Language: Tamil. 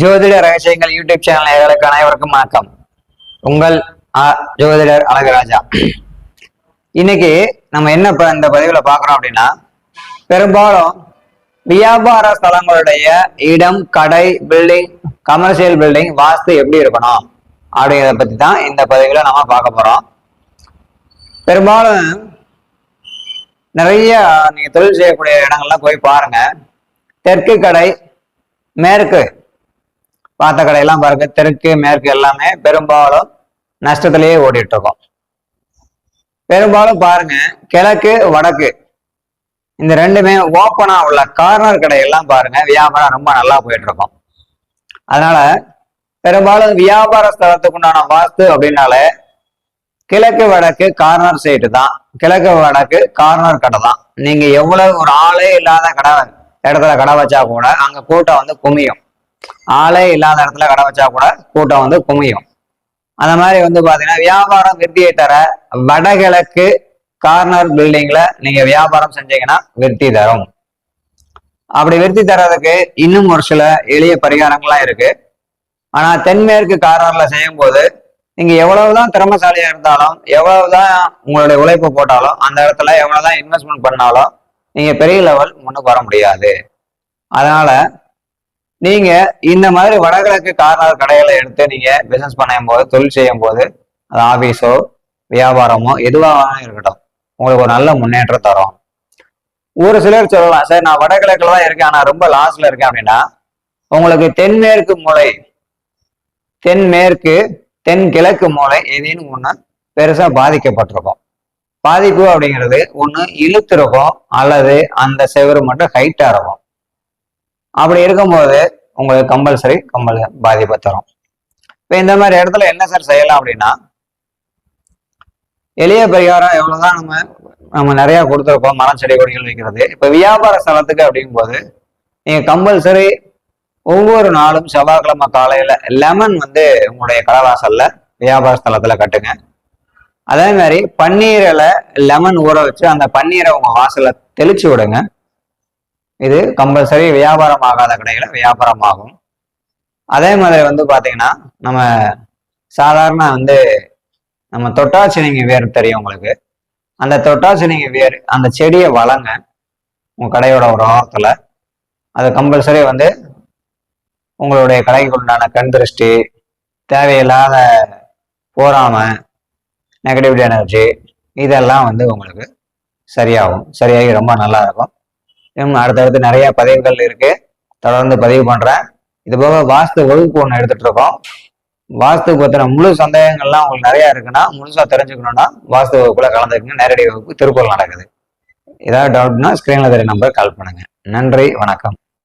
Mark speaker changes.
Speaker 1: ஜோதிட ரகசியங்கள் யூடியூப் சேனல் நேர்களுக்கு அனைவருக்கும் வணக்கம். உங்கள் ஜோதிடர் அழகராஜா. இன்னைக்கு நம்ம என்ன இப்ப இந்த பதிவுல பாக்குறோம் அப்படின்னா பெரும்பாலும் வியாபார ஸ்தலங்களுடைய இடம் கடை பில்டிங் கமர்ஷியல் பில்டிங் வாஸ்து எப்படி இருக்கணும் அப்படிங்கிறத பத்தி தான் இந்த பதிவுல நம்ம பார்க்க போறோம். பெரும்பாலும் நிறைய நீங்க தொழில் செய்யக்கூடிய இடங்கள்லாம் போய் பாருங்க. தெற்கு கடை மேற்கு பார்த்த கடையெல்லாம் பாருங்க தெற்கு மேற்கு எல்லாமே பெரும்பாலும் நஷ்டத்திலேயே ஓடிட்டு இருக்கோம் பெரும்பாலும் பாருங்க கிழக்கு வடக்கு இந்த ரெண்டுமே ஓப்பனா உள்ள கார்னர் கடையெல்லாம் பாருங்க வியாபாரம் ரொம்ப நல்லா போயிட்டு இருக்கும் அதனால பெரும்பாலும் வியாபார ஸ்தலத்துக்கு உண்டான வாஸ்து அப்படின்னாலே கிழக்கு வடக்கு கார்னர் சைடு தான். கிழக்கு வடக்கு கார்னர் கடை தான். நீங்க எவ்வளவு ஒரு ஆளே இல்லாத கடை இடத்துல கடை வச்சா கூட அங்க கூட்டம் வந்து குமியும். ஆளே இல்லாத இடத்துல கடை வச்சா கூட கூட்டம் வந்து குமியும். அந்த மாதிரி வந்து பாத்தீங்கன்னா வியாபாரம் விருத்தியை தர வடகிழக்கு கார்னர் பில்டிங்ல நீங்க வியாபாரம் செஞ்சீங்கன்னா விருத்தி தரும். அப்படி விருத்தி தர்றதுக்கு இன்னும் ஒரு சில எளிய பரிகாரங்கள்லாம் இருக்கு. ஆனா தென்மேற்கு கார்னர்ல செய்யும் போது நீங்க எவ்வளவுதான் திறமசாலியா இருந்தாலும் எவ்வளவுதான் உங்களுடைய உழைப்பு போட்டாலும் அந்த இடத்துல எவ்வளவுதான் இன்வெஸ்ட்மெண்ட் பண்ணாலும் நீங்க பெரிய லெவல் முன்னுக்கு வர முடியாது. அதனால நீங்க இந்த மாதிரி வடகிழக்கு கார்னர் கடைகளை எடுத்து நீங்க பிசினஸ் பண்ணும் போது தொழில் செய்யும் போது அது ஆபீஸோ வியாபாரமோ எதுவாக இருக்கட்டும். உங்களுக்கு ஒரு நல்ல முன்னேற்றம் தரும். ஒரு சிலர் சொல்லலாம் சார் நான் வடகிழக்குல தான் இருக்கேன் ஆனா ரொம்ப லாஸ்ல இருக்கேன் அப்படின்னா உங்களுக்கு தென்மேற்கு மூலை தென்மேற்கு தென் கிழக்கு மூலை ஏதேன்னு ஒண்ணு பெருசா பாதிக்கப்பட்டிருக்கும். பாதிப்பு அப்படிங்கிறது ஒண்ணு இழுத்திருக்கும் அல்லது அந்த செவரு மட்டும் ஹைட்டா இருக்கும். அப்படி இருக்கும்போது உங்களுக்கு கம்பல்சரி கம்பல் பாதிப்பை தரும். இப்போ இந்த மாதிரி இடத்துல என்ன சார் செய்யலாம் அப்படின்னா எளிய பரிகாரம் எவ்வளோதான் நம்ம நம்ம நிறையா கொடுத்துருக்கோம் மரம் செடி கொடிகள் வைக்கிறது. இப்போ வியாபார ஸ்தலத்துக்கு அப்படிங்கும்போது நீங்கள் கம்பல்சரி ஒவ்வொரு நாளும் செவ்வாய்க்கிழமை காலையில் லெமன் வந்து உங்களுடைய கடவாசல்ல வியாபார ஸ்தலத்தில் கட்டுங்க. அதே மாதிரி பன்னீரில் லெமன் ஊற வச்சு அந்த பன்னீரை உங்கள் வாசலில் தெளிச்சு விடுங்க. இது கம்பல்சரி வியாபாரம் ஆகாத கடையில் வியாபாரம் ஆகும் அதே மாதிரி வந்து பார்த்தீங்கன்னா நம்ம சாதாரண வந்து நம்ம தொட்டாச்சினிங்கி வேர் தெரியும் உங்களுக்கு. அந்த தொட்டாச்சினிங்கி வேர் அந்த செடியை வளங்க. உங்கள் கடையோட ஒரு ஓரத்தில் அது கம்பல்சரி வந்து உங்களுடைய கடைக்கு உண்டான கண் திருஷ்டி தேவையில்லாத போராம நெகட்டிவிட்டி எனர்ஜி இதெல்லாம் வந்து உங்களுக்கு சரியாகும். சரியாகி ரொம்ப நல்லா இருக்கும். இன்னும் அடுத்தடுத்து நிறைய பதிவுகள் இருக்கு. தொடர்ந்து பதிவு பண்றேன். இது போக வாஸ்து வகுப்பு ஒன்று எடுத்துட்டு இருக்கோம். வாஸ்து பத்தின முழு சந்தேகங்கள்லாம் உங்களுக்கு நிறைய இருக்குன்னா முழுசா தெரிஞ்சுக்கணும்னா வாஸ்து வகுப்புல கலந்துக்குங்க. நேரடி வகுப்பு திருக்குறள் நடக்குது. ஏதாவது டவுட்னா ஸ்கிரீன்ல தெரிய நம்பர் கால் பண்ணுங்க. நன்றி வணக்கம்.